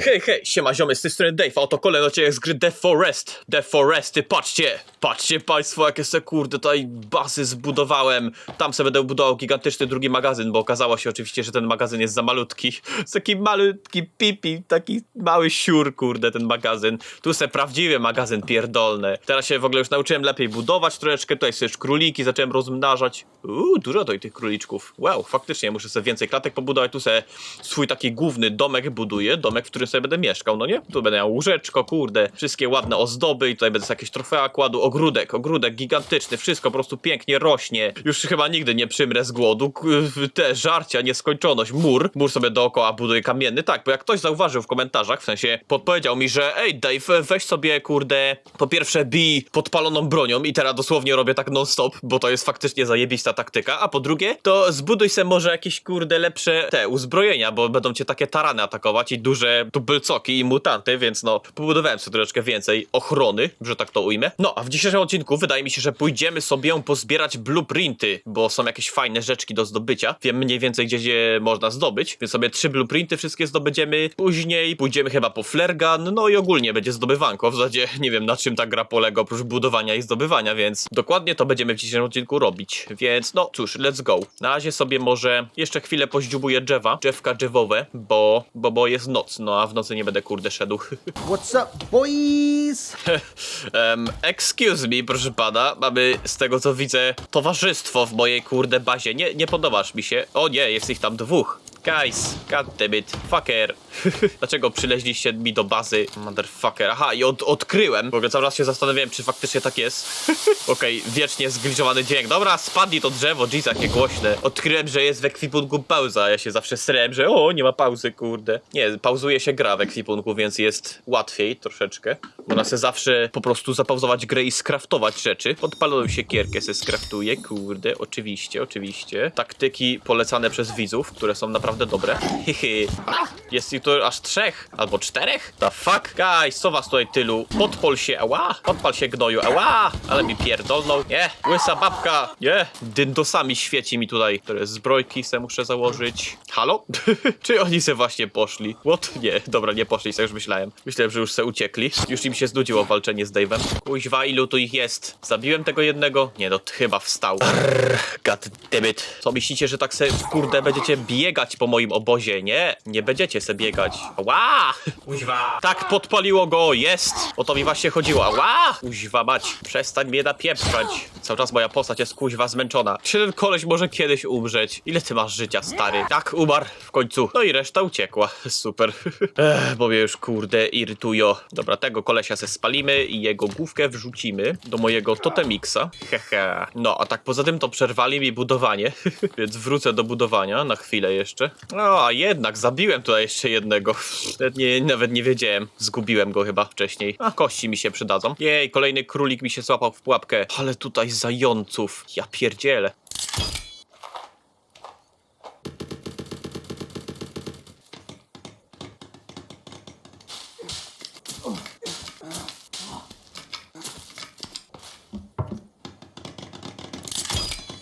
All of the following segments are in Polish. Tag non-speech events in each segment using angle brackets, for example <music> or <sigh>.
Hej, hej, siema ziomy, z tej strony Dave, a oto kolejny odcinek z gry The Forest. The Foresty, patrzcie, patrzcie państwo, jakie se kurde tutaj bazy zbudowałem. Tam sobie będę budował gigantyczny drugi magazyn, bo okazało się oczywiście, że ten magazyn jest za malutki. Jest <laughs> taki malutki pipi, taki mały siur, kurde, ten magazyn. Tu se prawdziwy magazyn pierdolny. Teraz się w ogóle już nauczyłem lepiej budować troszeczkę, tutaj sobie już króliki zacząłem rozmnażać. Uuu, dużo tutaj tych króliczków. Wow, faktycznie, muszę sobie więcej klatek pobudować, tu sobie swój taki główny domek buduję, domek, w którym sobie będę mieszkał, no nie? Tu będę miał łóżeczko, kurde, wszystkie ładne ozdoby i tutaj będę jakieś trofea kładł, ogródek, ogródek gigantyczny, wszystko po prostu pięknie rośnie. Już chyba nigdy nie przymrę z głodu, te żarcia, nieskończoność, mur, mur sobie dookoła buduję kamienny, tak, bo jak ktoś zauważył w komentarzach, w sensie podpowiedział mi, że ej Dave, weź sobie, kurde, po pierwsze bij podpaloną bronią i teraz dosłownie robię tak non-stop, bo to jest faktycznie zajebista taktyka, a po drugie, to zbuduj se może jakieś, kurde, lepsze te uzbrojenia, bo będą cię takie tarany atakować i duże tubylcoki i mutanty, więc no, pobudowałem sobie troszeczkę więcej ochrony, że tak to ujmę. No, a w odcinku wydaje mi się, że pójdziemy sobie pozbierać blueprinty, bo są jakieś fajne rzeczki do zdobycia. Wiem mniej więcej, gdzie je można zdobyć, więc sobie trzy blueprinty wszystkie zdobędziemy. Później pójdziemy chyba po flare gun, no i ogólnie będzie zdobywanko. W zasadzie nie wiem, na czym ta gra polega, oprócz budowania i zdobywania, więc dokładnie to będziemy w dzisiejszym odcinku robić. Więc no cóż, let's go. Na razie sobie może jeszcze chwilę poździubuję drzewa, drzewka drzewowe, bo, bo, bo jest noc, no a w nocy nie będę kurde szedł. <laughs> What's up, boys? um, excuse me, proszę pana, mamy z tego co widzę towarzystwo w mojej kurde bazie. Nie, nie podobasz mi się. O nie, jest ich tam dwóch. Guys, goddammit, fucker. <laughs> Dlaczego przyleźliście mi do bazy, motherfucker? Aha, i od, odkryłem. W ogóle cały czas się zastanawiałem, czy faktycznie tak jest. <laughs> Okej, wiecznie zgliczowany dźwięk. Dobra, spadnij to drzewo, jeez, jakie głośne. Odkryłem, że jest w ekwipunku pauza. Ja się zawsze srem, że o, nie ma pauzy, kurde. Nie, pauzuje się gra w ekwipunku, więc jest łatwiej troszeczkę. Można sobie zawsze po prostu zapauzować grę i skraftować rzeczy. Podpaloną siekierkę se skraftuję, kurde, oczywiście, oczywiście. Taktyki polecane przez widzów, które są naprawdę dobre. Hehe. Jest ich tu aż trzech, albo czterech? The fuck? Guys, co was tutaj tylu? Podpol się, ała! Podpal się gnoju, ała! Ale mi pierdolną. Nie, łysa babka. Nie, dyndosami świeci mi tutaj. Które zbrojki se muszę założyć. Halo? <laughs> Czy oni se właśnie poszli? What? Nie, dobra, nie poszli, tak już myślałem. Myślałem, że już se uciekli. Już im się znudziło walczenie z Dave'em. Kuźwa, ilu tu ich jest? Zabiłem tego jednego? Nie, no chyba wstał. God damn it. Co myślicie, że tak se kurde będziecie biegać po moim obozie? Nie, nie będziecie se biegać. Ła! Kuźwa. Tak podpaliło go, jest! O to mi właśnie chodziło. Ła! Kuźwa mać, przestań mnie napieprzać. Cały czas moja postać jest kuźwa zmęczona. Czy ten koleś może kiedyś umrzeć? Ile ty masz życia, stary? Tak, umarł w końcu. No i reszta uciekła. <laughs> Super. <laughs> Ech, bo mnie już kurde irytują. Dobra, tego kolesia se spalimy i jego główkę wrzucimy do mojego totemiksa. Hehe. No, a tak poza tym to przerwali mi budowanie, <laughs> więc wrócę do budowania na chwilę jeszcze. No, a jednak zabiłem tutaj jeszcze jednego. Nawet nie, nawet nie wiedziałem. Zgubiłem go chyba wcześniej. A kości mi się przydadzą. Jej, kolejny królik mi się złapał w pułapkę. Ale tutaj zająców. Ja pierdzielę.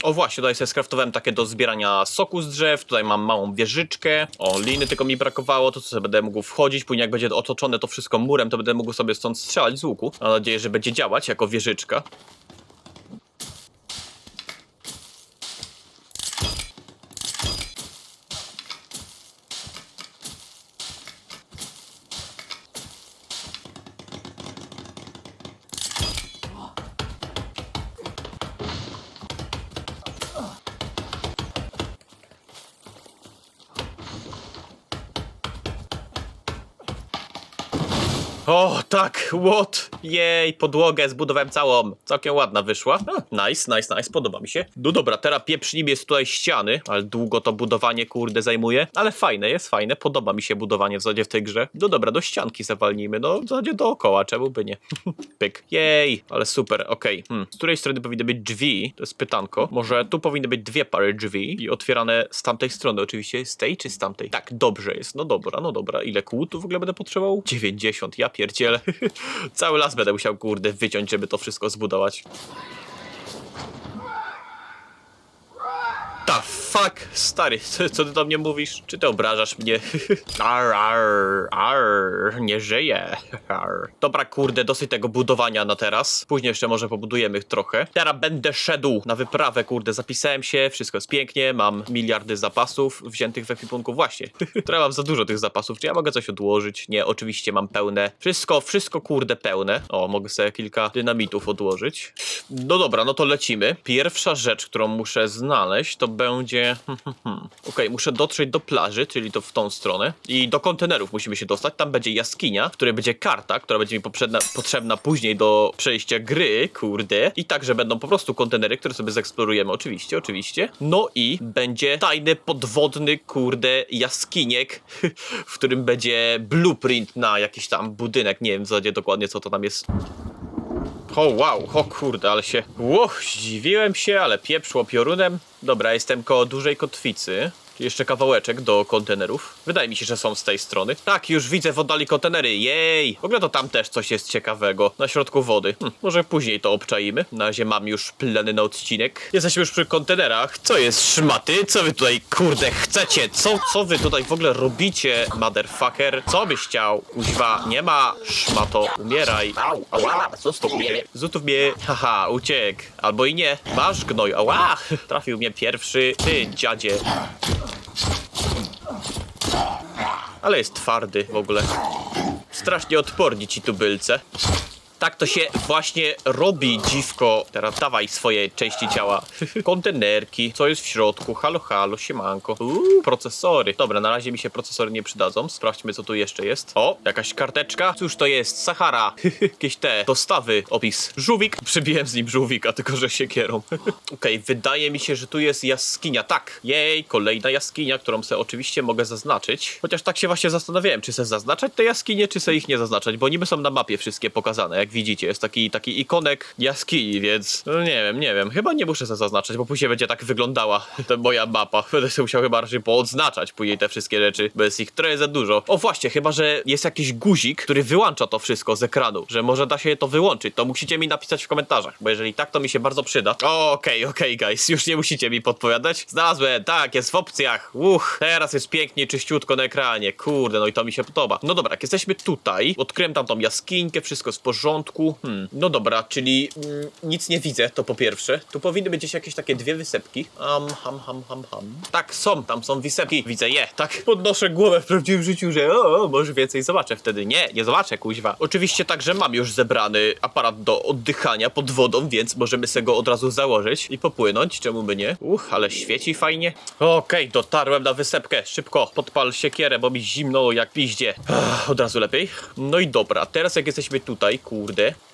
O właśnie, tutaj sobie skraftowałem takie do zbierania soku z drzew, tutaj mam małą wieżyczkę, o liny tylko mi brakowało, to co sobie będę mógł wchodzić, później jak będzie otoczone to wszystko murem, to będę mógł sobie stąd strzelać z łuku. Mam nadzieję, że będzie działać jako wieżyczka. O, tak, what? Jej, podłogę zbudowałem całą. Całkiem ładna wyszła. Nice, nice, nice, podoba mi się. No dobra, teraz pieprznim jest tutaj ściany, ale długo to budowanie, kurde, zajmuje. Ale fajne, jest fajne, podoba mi się budowanie w zasadzie w tej grze. No dobra, do ścianki zawalnijmy, no w zasadzie dookoła, czemu by nie? <laughs> Pyk. Jej, ale super, okej. Hmm. Z której strony powinny być drzwi? To jest pytanko. Może tu powinny być dwie pary drzwi i otwierane z tamtej strony oczywiście. Z tej czy z tamtej? Tak, dobrze jest. No dobra, no dobra. Ile kół tu w ogóle będę potrzebował? 90, ja <laughs> Cały las będę musiał, kurde, wyciąć, żeby to wszystko zbudować. Ta fuck? Stary, <laughs> co, co ty do mnie mówisz? Czy ty obrażasz mnie? <laughs> Ar, ar, ar, nie żyję. <laughs> Ar. Dobra, kurde, dosyć tego budowania na teraz. Później jeszcze może pobudujemy trochę. Teraz będę szedł na wyprawę, kurde, zapisałem się, wszystko jest pięknie, mam miliardy zapasów wziętych w ekwipunku. Właśnie, trochę mam za dużo tych zapasów. Czy ja mogę coś odłożyć? Nie, oczywiście mam pełne. Wszystko, wszystko, kurde, pełne. O, mogę sobie kilka dynamitów odłożyć. No dobra, no to lecimy. Pierwsza rzecz, którą muszę znaleźć, to będzie... <laughs> Okej, muszę dotrzeć do plaży, czyli to w tą stronę. I do kontenerów musimy się dostać. Tam będzie jaskinia, w której będzie karta, która będzie mi potrzebna później do przejścia gry, kurde. I także będą po prostu kontenery, które sobie zeksplorujemy, oczywiście, oczywiście. No i będzie tajny, podwodny, kurde, jaskiniek, <laughs> w którym będzie blueprint na jakiś tam budynek. Nie wiem w zasadzie dokładnie, co to tam jest. O wow, o kurde, ale się... Łoch, zdziwiłem się, ale pieprzło piorunem. Dobra, jestem koło dużej kotwicy. Jeszcze kawałeczek do kontenerów. Wydaje mi się, że są z tej strony. Tak, już widzę w oddali kontenery. Jej! W ogóle to tam też coś jest ciekawego. Na środku wody. Hm, może później to obczaimy. Na razie mam już plany na odcinek. Jesteśmy już przy kontenerach. Co jest szmaty? Co wy tutaj, kurde, chcecie? Co, co wy tutaj w ogóle robicie, motherfucker? Co byś chciał? Kuźwa, nie ma szmato. Umieraj. Au, ała. Zutów mnie, haha, uciekł. Albo i nie. Masz gnoj, ała! <laughs> Trafił mnie pierwszy. Ty, dziadzie. Ale jest twardy w ogóle. Strasznie odporni ci tubylce. Tak to się właśnie robi, dziwko. Teraz dawaj swoje części ciała. <laughs> Kontenerki, co jest w środku? Halo, halo, siemanko. Uuu, procesory. Dobra, na razie mi się procesory nie przydadzą. Sprawdźmy, co tu jeszcze jest. O, jakaś karteczka. Cóż to jest? Sahara. <laughs> Jakieś te dostawy. Opis. Żółwik. <laughs> Przybiłem z nim żółwika, tylko że siekierą. Okej, wydaje mi się, że tu jest jaskinia. Tak. Jej, kolejna jaskinia, którą sobie oczywiście mogę zaznaczyć. Chociaż tak się właśnie zastanawiałem, czy se zaznaczać te jaskinie, czy se ich nie zaznaczać, bo niby są na mapie wszystkie pokazane, jak widzicie. Jest taki, taki ikonek jaskini, więc no nie wiem, nie wiem. Chyba nie muszę se zaznaczać, bo później będzie tak wyglądała <laughs> ta moja mapa. <laughs> Będę musiał chyba raczej poodznaczać później te wszystkie rzeczy, bo jest ich trochę za dużo. O właśnie, chyba, że jest jakiś guzik, który wyłącza to wszystko z ekranu, że może da się to wyłączyć, to musicie mi napisać w komentarzach, bo jeżeli tak, to mi się bardzo przyda. Okej, okej, guys, już nie musicie mi podpowiadać. Znalazłem, tak, jest w opcjach. Uch, teraz jest pięknie, czyściutko na ekranie. Kurde, no i to mi się podoba. No dobra, jak jesteśmy tutaj, odkryłem tam tą jaskinię, wszystko jest w porządku. Hmm, no dobra, czyli mm, nic nie widzę, to po pierwsze. Tu powinny być jakieś takie dwie wysepki. Um, ham, ham, ham, ham. Tak, są, tam są wysepki. Widzę je, tak. Podnoszę głowę w prawdziwym życiu, że o, może więcej zobaczę wtedy. Nie, nie zobaczę, kuźwa. Oczywiście także mam już zebrany aparat do oddychania pod wodą, więc możemy sobie go od razu założyć i popłynąć, czemu by nie? Uch, ale świeci fajnie. Okej, dotarłem na wysepkę. Szybko, podpal siekierę, bo mi zimno jak piździe. Od razu lepiej. No i dobra, teraz jak jesteśmy tutaj,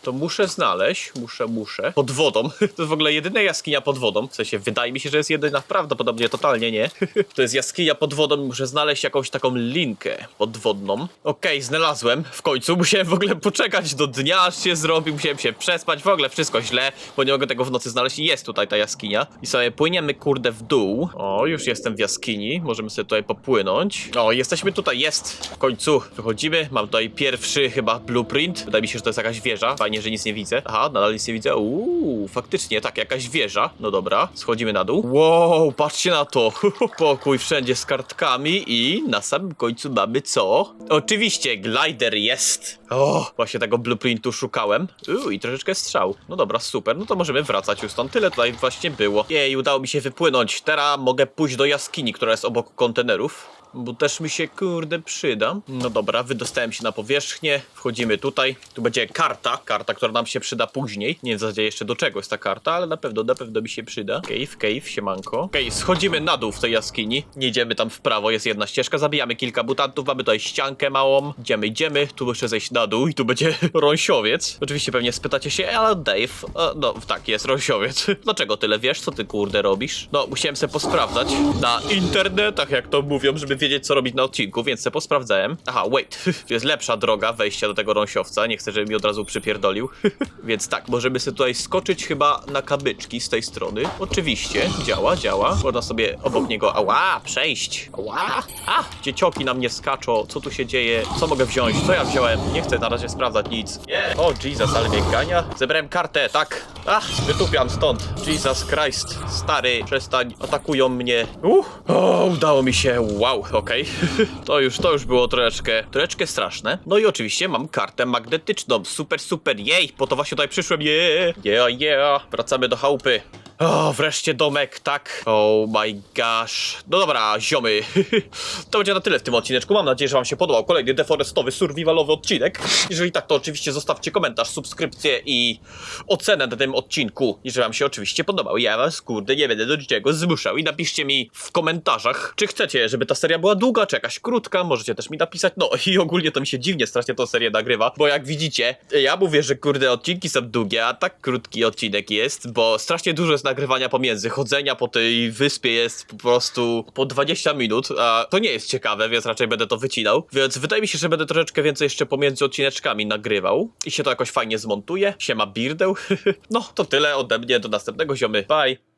to muszę znaleźć, muszę, muszę, pod wodą. <laughs> To jest w ogóle jedyna jaskinia pod wodą. W sensie, wydaje mi się, że jest jedyna, prawdopodobnie totalnie nie. <laughs> To jest jaskinia pod wodą i muszę znaleźć jakąś taką linkę podwodną. Okej, znalazłem. W końcu musiałem w ogóle poczekać do dnia, aż się zrobi. Musiałem się przespać, w ogóle wszystko źle, bo nie mogę tego w nocy znaleźć i jest tutaj ta jaskinia. I sobie płyniemy, kurde, w dół. O, już jestem w jaskini. Możemy sobie tutaj popłynąć. O, jesteśmy tutaj, jest. W końcu wychodzimy. Mam tutaj pierwszy chyba blueprint. Wydaje mi się, że to jest jakaś wieża. Fajnie, że nic nie widzę. Aha, nadal nic nie widzę. Uuu, faktycznie, tak, jakaś wieża. No dobra, schodzimy na dół. Wow, patrzcie na to. <laughs> Pokój wszędzie z kartkami i na samym końcu mamy co? Oczywiście, glider jest. O, właśnie tego blueprintu szukałem. Uuu, i troszeczkę strzał. No dobra, super. No to możemy wracać już stąd. Tyle tutaj właśnie było. Jej, udało mi się wypłynąć. Teraz mogę pójść do jaskini, która jest obok kontenerów. Bo też mi się kurde przyda. No dobra, wydostałem się na powierzchnię. Wchodzimy tutaj. Tu będzie karta. Karta, która nam się przyda później. Nie wiem w jeszcze do czego jest ta karta, ale na pewno, na pewno mi się przyda. Cave, cave, siemanko. Okej, schodzimy na dół w tej jaskini. Nie idziemy tam w prawo, jest jedna ścieżka. Zabijamy kilka mutantów, mamy tutaj ściankę małą. Idziemy, idziemy. Tu muszę zejść na dół i tu będzie <laughs> rąsiowiec. Oczywiście pewnie spytacie się, ale Dave, e, no tak, jest rąsiowiec. <laughs> Dlaczego tyle wiesz? Co ty kurde robisz? No, musiałem sobie posprawdzać na internetach, jak to mówią, żeby wiedzieć, wiedzieć, co robić na odcinku, więc se posprawdzałem. Aha, wait, tu <laughs> jest lepsza droga wejścia do tego rąsiowca, nie chcę, żeby mi od razu przypierdolił. <laughs> więc tak, możemy sobie tutaj skoczyć chyba na kabyczki z tej strony. Oczywiście, działa, działa. Można sobie obok niego, ała, przejść. Ała, a, dziecioki na mnie skaczą, co tu się dzieje? Co mogę wziąć? Co ja wziąłem? Nie chcę na razie sprawdzać nic. O, Jesus, ale biegania. Zebrałem kartę, tak. Ach, wytupiam stąd. Jesus Christ, stary, przestań, atakują mnie. Uff, o, udało mi się, wow, okej. <laughs> to już, to już było troszeczkę, troszeczkę straszne. No i oczywiście mam kartę magnetyczną, super, super, jej, po to właśnie tutaj przyszłem, yeah, yeah, yeah. Wracamy do chałupy. O, wreszcie domek, tak. Oh my gosh. No dobra, ziomy. <laughs> to będzie na tyle w tym odcineczku. Mam nadzieję, że wam się podobał kolejny deforestowy, survivalowy odcinek. Jeżeli tak, to oczywiście zostawcie komentarz, subskrypcję i ocenę na tym odcinku. Jeżeli wam się oczywiście podobał. Ja was, kurde, nie będę do niczego zmuszał. I napiszcie mi w komentarzach, czy chcecie, żeby ta seria była długa, czy jakaś krótka. Możecie też mi napisać. No i ogólnie to mi się dziwnie strasznie tą serię nagrywa, bo jak widzicie, ja mówię, że kurde, odcinki są długie, a tak krótki odcinek jest, bo strasznie dużo jest nagrywania pomiędzy. Chodzenia po tej wyspie jest po prostu po 20 minut, a to nie jest ciekawe, więc raczej będę to wycinał. Więc wydaje mi się, że będę troszeczkę więcej jeszcze pomiędzy odcineczkami nagrywał i się to jakoś fajnie zmontuje. Siema Birdeł. <laughs> no, to tyle ode mnie, do następnego ziomy. Bye!